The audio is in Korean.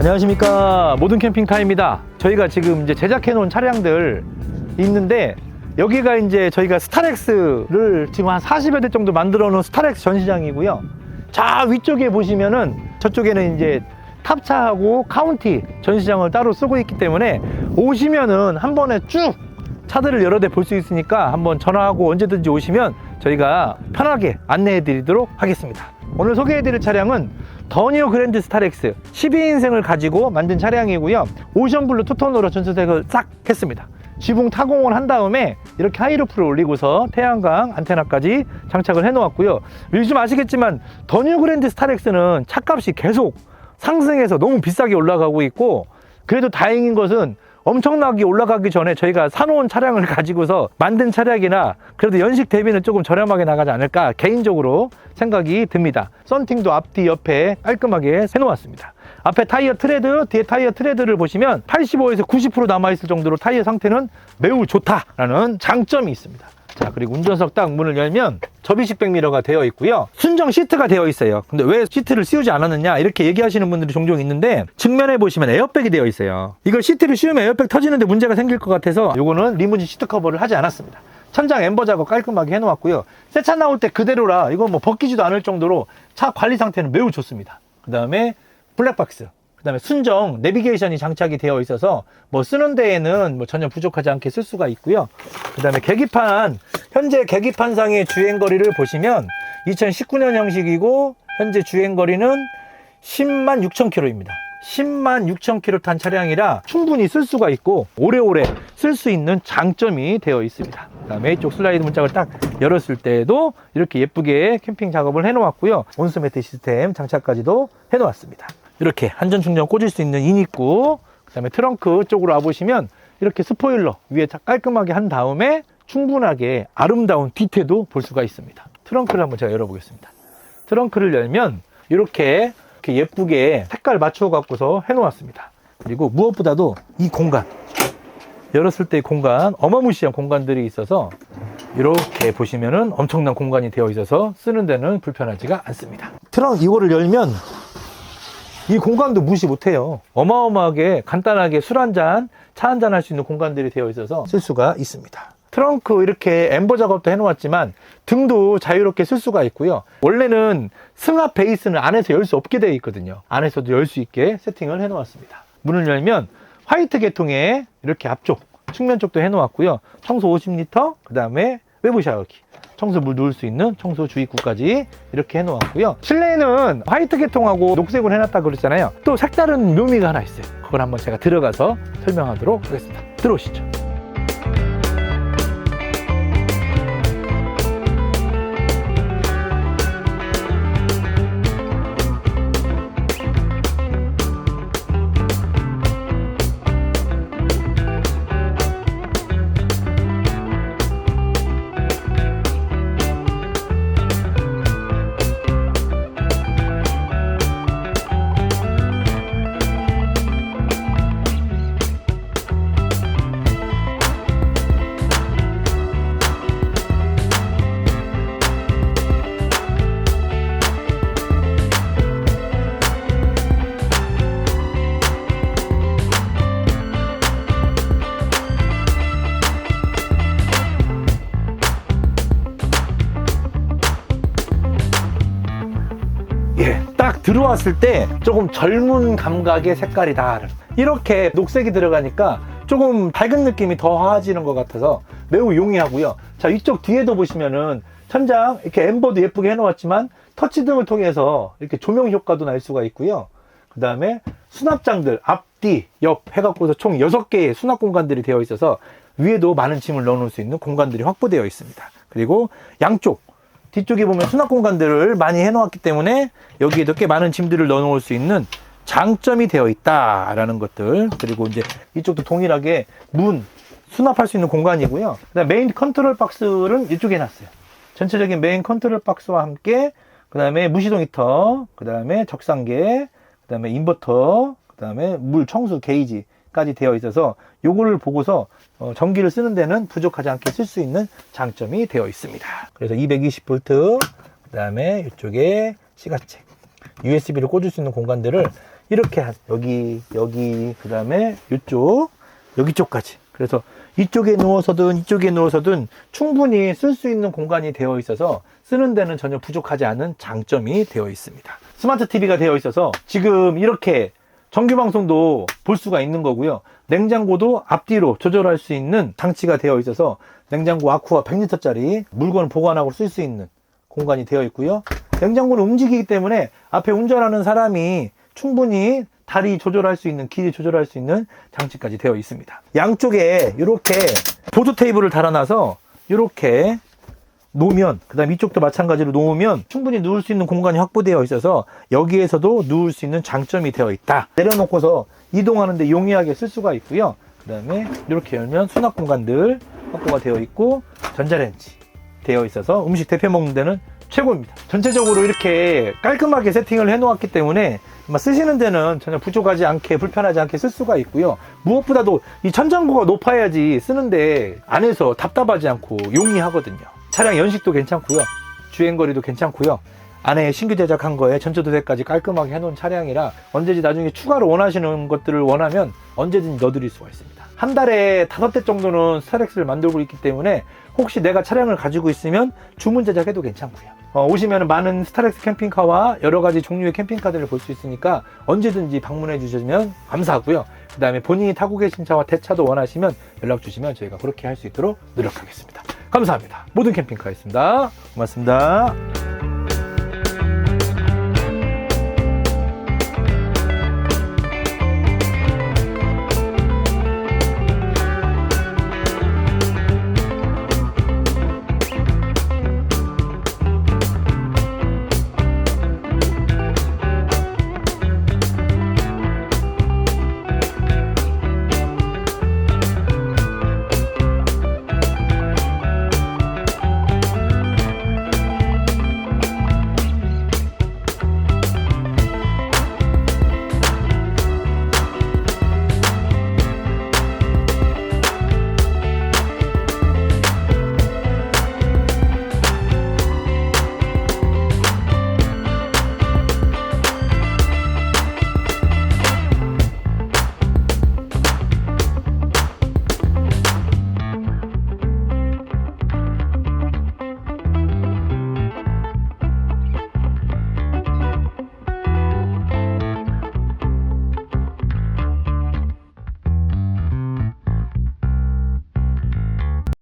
안녕하십니까. 모든 캠핑카입니다. 저희가 지금 이제 제작해 놓은 차량들 있는데 여기가 이제 저희가 스타렉스를 지금 한 40여 대 정도 만들어 놓은 스타렉스 전시장이고요. 자 위쪽에 보시면은 저쪽에는 이제 탑차하고 카운티 전시장을 따로 쓰고 있기 때문에 오시면은 한 번에 쭉 차들을 여러 대 볼 수 있으니까 한번 전화하고 언제든지 오시면 저희가 편하게 안내해 드리도록 하겠습니다. 오늘 소개해 드릴 차량은 더니오 그랜드 스타렉스 12인승을 가지고 만든 차량이고요. 오션블루 투톤으로 전수색을 싹 했습니다. 지붕 타공을 한 다음에 이렇게 하이루프를 올리고서 태양광 안테나까지 장착을 해 놓았고요. 요즘 아시겠지만 더니오 그랜드 스타렉스는 차값이 계속 상승해서 너무 비싸게 올라가고 있고 그래도 다행인 것은 엄청나게 올라가기 전에 저희가 사놓은 차량을 가지고서 만든 차량이나 그래도 연식 대비는 조금 저렴하게 나가지 않을까 개인적으로 생각이 듭니다. 썬팅도 앞뒤 옆에 깔끔하게 해놓았습니다. 앞에 타이어 트레드, 뒤에 타이어 트레드를 보시면 85에서 90% 남아있을 정도로 타이어 상태는 매우 좋다라는 장점이 있습니다. 자, 그리고 운전석 딱 문을 열면 접이식 백미러가 되어 있고요. 순정 시트가 되어 있어요. 근데 왜 시트를 씌우지 않았느냐 이렇게 얘기하시는 분들이 종종 있는데 측면에 보시면 에어백이 되어 있어요. 이걸 시트를 씌우면 에어백 터지는데 문제가 생길 것 같아서 요거는 리무진 시트 커버를 하지 않았습니다. 천장 엠버 작업 깔끔하게 해놓았고요. 새 차 나올 때 그대로라 이거 뭐 벗기지도 않을 정도로 차 관리 상태는 매우 좋습니다. 그 다음에 블랙박스. 그 다음에 순정 내비게이션이 장착이 되어 있어서 뭐 쓰는 데에는 뭐 전혀 부족하지 않게 쓸 수가 있고요. 그 다음에 계기판, 현재 계기판상의 주행거리를 보시면 2019년 형식이고 현재 주행거리는 10만 6천 킬로입니다. 10만 6천 킬로 탄 차량이라 충분히 쓸 수가 있고 오래오래 쓸 수 있는 장점이 되어 있습니다. 그다음에 이쪽 슬라이드 문짝을 딱 열었을 때에도 이렇게 예쁘게 캠핑 작업을 해놓았고요. 온수매트 시스템 장착까지도 해놓았습니다. 이렇게 한전 충전 꽂을 수 있는 인입구, 그 다음에 트렁크 쪽으로 와보시면 이렇게 스포일러 위에 다 깔끔하게 한 다음에 충분하게 아름다운 뒤태도 볼 수가 있습니다. 트렁크를 한번 제가 열어보겠습니다. 트렁크를 열면 이렇게, 이렇게 예쁘게 색깔 맞추어 갖고서 해놓았습니다. 그리고 무엇보다도 이 공간 열었을 때 공간 어마무시한 공간들이 있어서 이렇게 보시면은 엄청난 공간이 되어 있어서 쓰는 데는 불편하지가 않습니다. 트렁 이거를 열면 이 공간도 무시 못해요. 어마어마하게 간단하게 술 한 잔, 차 한 잔 할 수 있는 공간들이 되어 있어서 쓸 수가 있습니다. 트렁크 이렇게 엠버 작업도 해놓았지만 등도 자유롭게 쓸 수가 있고요. 원래는 승합 베이스는 안에서 열 수 없게 되어 있거든요. 안에서도 열 수 있게 세팅을 해놓았습니다. 문을 열면 화이트 계통의 이렇게 앞쪽, 측면 쪽도 해놓았고요. 청소 50리터, 그 다음에 외부 샤워기. 청소물 넣을 수 있는 청소 주입구까지 이렇게 해놓았고요. 실내에는 화이트 계통하고 녹색으로 해놨다 그랬잖아요. 또 색다른 묘미가 하나 있어요. 그걸 한번 제가 들어가서 설명하도록 하겠습니다. 들어오시죠. 딱 들어왔을 때 조금 젊은 감각의 색깔이 다른 이렇게 녹색이 들어가니까 조금 밝은 느낌이 더해지는 것 같아서 매우 용이하고요. 자, 이쪽 뒤에도 보시면은 천장 이렇게 엠버도 예쁘게 해놓았지만 터치 등을 통해서 이렇게 조명 효과도 날 수가 있고요. 그 다음에 수납장들 앞뒤 옆 해갖고서 총 6개의 수납 공간들이 되어 있어서 위에도 많은 짐을 넣어놓을 수 있는 공간들이 확보되어 있습니다. 그리고 양쪽 뒤쪽에 보면 수납 공간들을 많이 해놓았기 때문에 여기에도 꽤 많은 짐들을 넣어놓을 수 있는 장점이 되어 있다라는 것들 그리고 이제 이쪽도 동일하게 문 수납할 수 있는 공간이고요. 그다음 메인 컨트롤 박스는 이쪽에 놨어요. 전체적인 메인 컨트롤 박스와 함께 그다음에 무시동 히터, 그다음에 적상계, 그다음에 인버터, 그다음에 물 청수 게이지 까지 되어 있어서 요거를 보고서 어, 전기를 쓰는 데는 부족하지 않게 쓸 수 있는 장점이 되어 있습니다. 그래서 220V, 그 다음에 이쪽에 시가책, USB를 꽂을 수 있는 공간들을 이렇게 한 여기 여기 그 다음에 이쪽 여기 쪽까지 그래서 이쪽에 누워서든 이쪽에 누워서든 충분히 쓸 수 있는 공간이 되어 있어서 쓰는 데는 전혀 부족하지 않은 장점이 되어 있습니다 스마트 TV가 되어 있어서 지금 이렇게 정규 방송도 볼 수가 있는 거고요 냉장고도 앞뒤로 조절할 수 있는 장치가 되어 있어서 냉장고 아쿠아 100리터짜리 물건을 보관하고 쓸 수 있는 공간이 되어 있고요. 냉장고는 움직이기 때문에 앞에 운전하는 사람이 충분히 다리 조절할 수 있는, 길이 조절할 수 있는 장치까지 되어 있습니다. 양쪽에 이렇게 보조 테이블을 달아놔서 이렇게 놓으면, 그 다음 이쪽도 마찬가지로 놓으면 충분히 누울 수 있는 공간이 확보되어 있어서 여기에서도 누울 수 있는 장점이 되어 있다. 내려놓고서 이동하는데 용이하게 쓸 수가 있고요. 그 다음에 이렇게 열면 수납 공간들 확보가 되어 있고 전자레인지 되어 있어서 음식 대표 먹는 데는 최고입니다. 전체적으로 이렇게 깔끔하게 세팅을 해 놓았기 때문에 쓰시는 데는 전혀 부족하지 않게 불편하지 않게 쓸 수가 있고요. 무엇보다도 이 천장고가 높아야지 쓰는데 안에서 답답하지 않고 용이하거든요. 차량 연식도 괜찮고요. 주행거리도 괜찮고요. 안에 신규 제작한 거에 전처도대까지 깔끔하게 해놓은 차량이라 언제든지 나중에 추가로 원하시는 것들을 원하면 언제든지 넣어드릴 수가 있습니다. 한 달에 다섯 대 정도는 스타렉스를 만들고 있기 때문에 혹시 내가 차량을 가지고 있으면 주문 제작해도 괜찮고요. 어, 오시면 많은 스타렉스 캠핑카와 여러 가지 종류의 캠핑카들을 볼 수 있으니까 언제든지 방문해 주시면 감사하고요. 그 다음에 본인이 타고 계신 차와 대차도 원하시면 연락 주시면 저희가 그렇게 할 수 있도록 노력하겠습니다. 감사합니다. 모든 캠핑카였습니다. 고맙습니다.